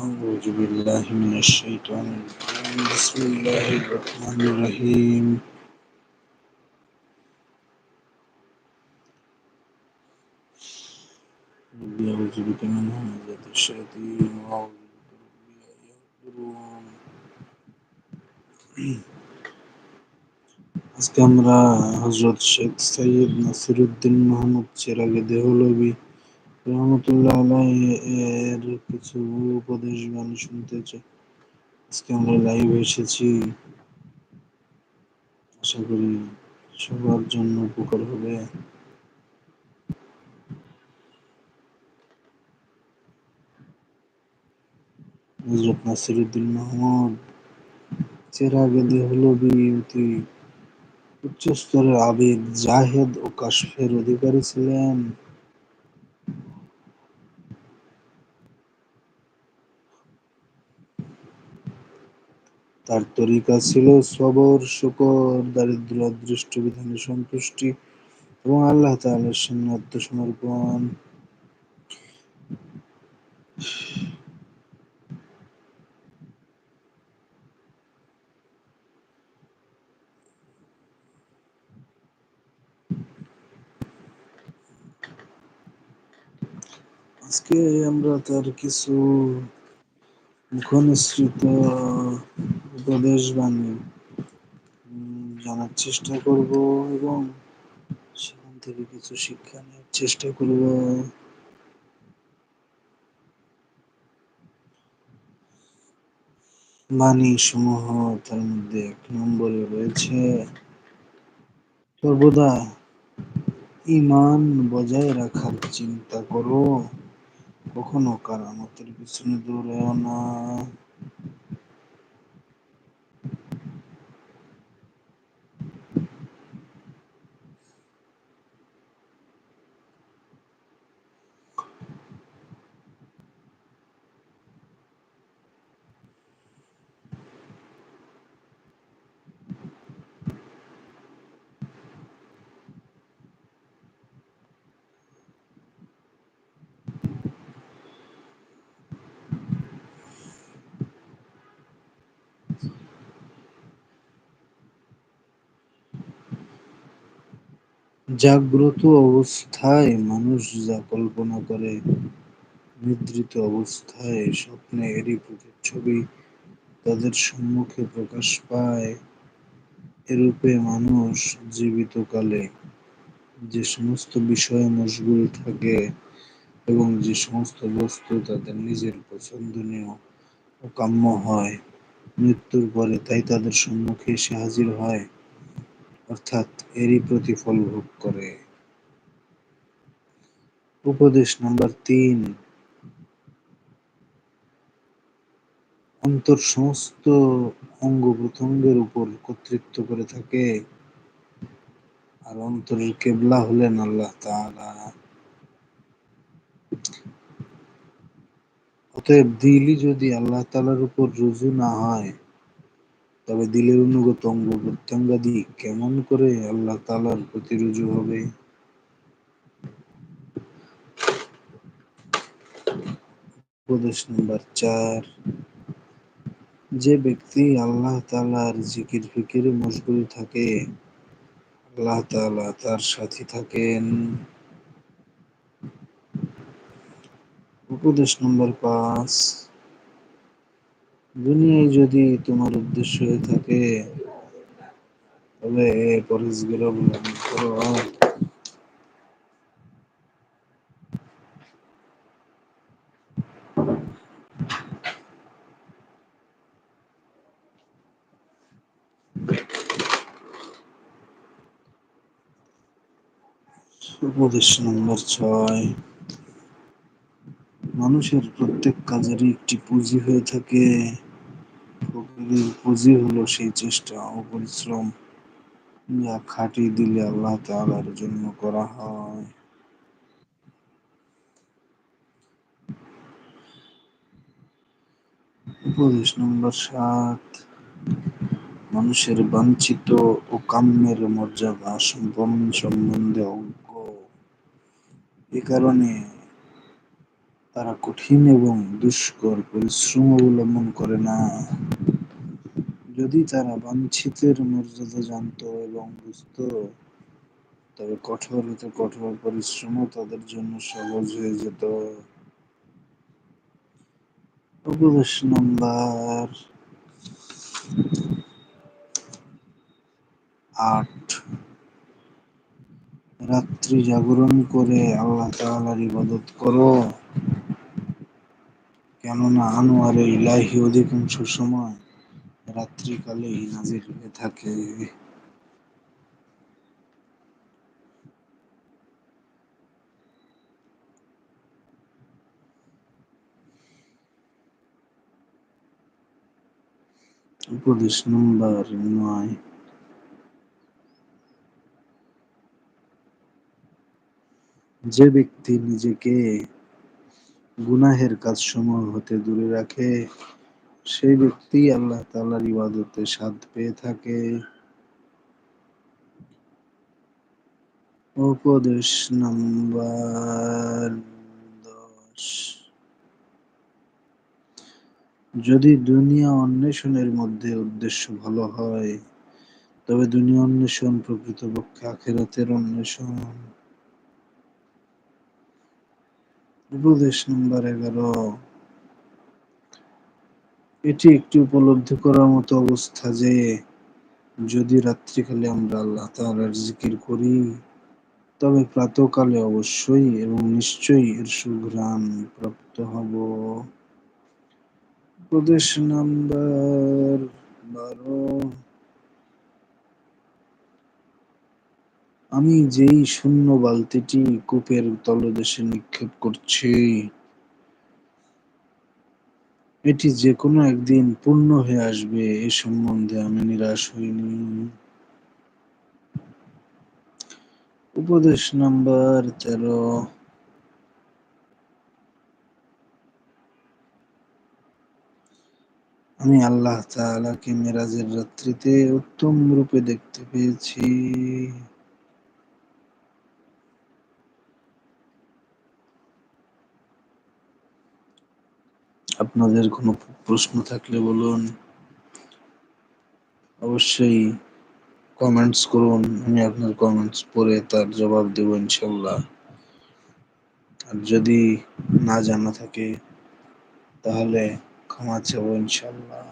أعوذ بالله من الشيطان الرجيم بسم الله الرحمن الرحيم رب أعوذ بك من همزات الشياطين وأعوذ بك رب أن يحضرون আজকে আমরা হজরত শেখ সৈয়দ নাসিরুদ্দিন মোহাম্মদ চেরাগে দেহলবি রহমতুল্লাহ আলাই এর কিছু উপদেশ বাণী শুনতে আজকে আমরা লাইভ এসেছি। আশা করি সবার জন্য উপকার হবে। হজরত নাসিরুদ্দিন মোহাম্মদ চেরাগে দেহলবি অতি উচ্চস্তরের আবেদ জাহেদ ও কাশফের অধিকারী ছিলেন। তার তরিকা ছিল সবর, শুকর, দারিদ্র, অদৃষ্ট, বিধানে সন্তুষ্টি এবং আল্লাহ তাআলার সামনে আত্মসমর্পণ আজকে আমরা তার কিছু ঘনিষ্ঠিত উপদেশ বাণী। জানার চেষ্টা করব এবং সেখান থেকে কিছু শিক্ষা নেওয়ার চেষ্টা করব। বাণী সমূহ তার মধ্যে এক নম্বরে রয়েছে, সর্বদা ইমান বজায় রাখার চিন্তা করো। কখনো কারামতের পিছনে দৌড়াও না। জাগ্রত অবস্থায় মানুষ যা কল্পনা করে, নিদ্রিত অবস্থায় স্বপ্নে এরই প্রতিচ্ছবি তাদের সম্মুখে প্রকাশ পায়। এরূপে মানুষ জীবিতকালে যে সমস্ত বিষয়ে মশগুল থাকে এবং যে সমস্ত বস্তু তাদের নিজের পছন্দনীয় ও কাম্য হয়, মৃত্যুর পরে তাই তাদের সম্মুখে এসে হাজির হয়। অর্থাৎ এরই প্রতিফল ভোগ করে। উপদেশ নাম্বার তিন। অন্তর সমস্ত অঙ্গ প্রত্যঙ্গের উপর কর্তৃত্ব করে থাকে। আর অন্তরের কেবলা হলেন আল্লাহ অতএব দিলই যদি আল্লাহ তাআলার উপর রুজু না হয় তবে দিলের অনুগত অঙ্গ প্রত্যঙ্গাদি কেমন করে আল্লাহ তাআলার প্রতি রুজু হবে? উপদেশ নম্বর চার। যে ব্যক্তি আল্লাহ তালার জিকির ফিকিরে মশগুল থাকে, আল্লাহ তাআলা তার সাথী থাকেন। উপদেশ নম্বর পাঁচ। দুনিয়ায় যদি তোমার উদ্দেশ্য হয়ে থাকে তবে পরেশগুলো অবলম্বন করো। উপদেশ নম্বর ছয়। মানুষের প্রত্যেক কাজেরই একটি পুঁজি হয়ে থাকে। প্রকৃতির পুঁজি হলো সেই চেষ্টা ও পরিশ্রম যা খাঁটি দিলে আল্লাহ তাআলার জন্য করা হয়। উপদেশ নম্বর সাত, মানুষের বাঞ্ছিত ও কাম্যের মর্যাদা সম্পন্ন সম্বন্ধে অজ্ঞ। এ কারণে তারা কঠিন এবং দুষ্কর পরিশ্রম অবলম্বন করে না। যদি তারা বাঞ্ছিতের মর্যাদা জানত এবং বুঝত, তবে কঠোর হতে কঠোর পরিশ্রমও তাদের জন্য সহজ হয়ে যেত। উপদেশ নাম্বার আট রাত্রি জাগরণ করে আল্লাহ তাআলার ইবাদত করো। কেননা আনোয়ারে ইলাহি অধিকাংশ সময় রাত্রিকালেই নাজিল হয়ে থাকে। উপদেশ নম্বর নয় যে ব্যক্তি নিজেকে গুনাহের কাজসমূহ হতে দূরে রাখে সেই ব্যক্তি আল্লাহ তাআলার ইবাদতে স্বাদ পেয়ে থাকে। উপদেশ নাম্বার দশ যদি দুনিয়া অন্বেষণের মধ্যে উদ্দেশ্য ভালো হয়, তবে দুনিয়া অন্বেষণ প্রকৃতপক্ষে আখিরাতের অন্বেষণ। উপদেশ নম্বর এগারো এটি একটি উপলব্ধি করার মতো অবস্থা যে, যদি রাত্রিকালে আমরা আল্লাহ তাআলার জিকির করি, তবে প্রাতঃকালে অবশ্যই এবং নিশ্চয়ই এর সুঘ্রাণ প্রাপ্ত হব। উপদেশ নাম্বার বারো আমি যেই শূন্য বালতিটি কূপের তলদেশে নিক্ষেপ করছি, এটি যে কোনো একদিন পূর্ণ হয়ে আসবে, এ সম্বন্ধে আমি নিরাশ হইনি। উপদেশ নাম্বার তেরো আমি আল্লাহ তাআলাকে মেরাজের রাত্রিতে উত্তম রূপে দেখতে পেয়েছি। আপনাদের কোনো প্রশ্ন থাকলে বলুন। অবশ্যই কমেন্টস করুন, আমি আপনার কমেন্টস পড়ে তার জবাব দেব ইনশাল্লাহ আর যদি না জানা থাকে, তাহলে ক্ষমা চাবো ইনশাল্লাহ